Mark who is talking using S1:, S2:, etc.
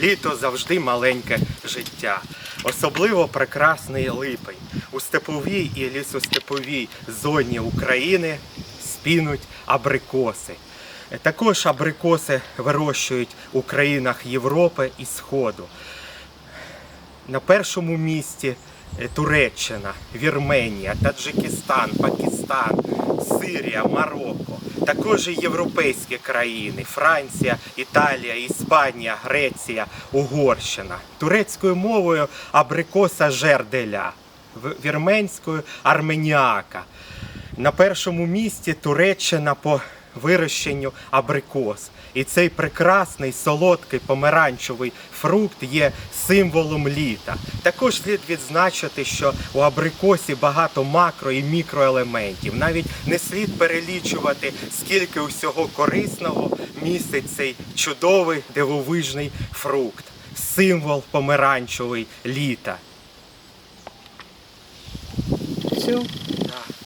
S1: Літо завжди маленьке життя. Особливо прекрасний липень. У степовій і лісостеповій зоні України спінуть абрикоси. Також абрикоси вирощують у країнах Європи і Сходу. На першому місці Туреччина, Вірменія, Таджикистан, Пакистан, Сирія, Марокко. Також і європейські країни Франція, Італія, Іспанія, Греція, Угорщина. Турецькою мовою абрикоса жерделя, вірменською арменіака. На першому місці Туреччина по вирощенню абрикос. І цей прекрасний солодкий помаранчевий фрукт є символом літа. Також слід відзначити, що у абрикосі багато макро і мікроелементів. Навіть не слід перелічувати, скільки усього корисного містить цей чудовий дивовижний фрукт, символ помаранчевий літа.
S2: Все.